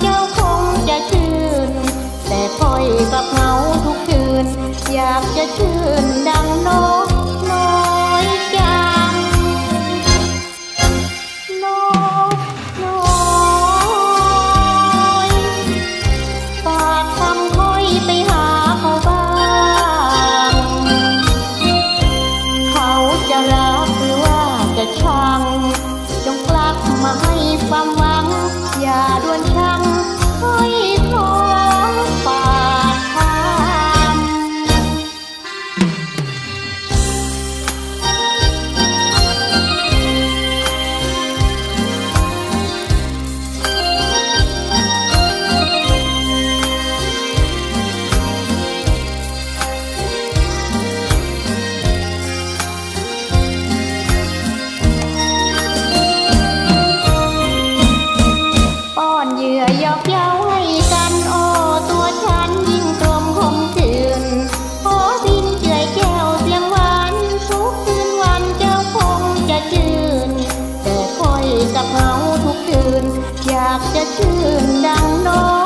เจ้าคงจะชื่น แต่คอยบับเหงาทุกคืน อยากจะชื่นดังนกน้อจังนกน้อฝากคำคอยไปหาเขาบาง เขาจะรักหรือว่าจะชัง จงกลับมาให้ความหวัง อย่าด่วนชัง trường đang nói.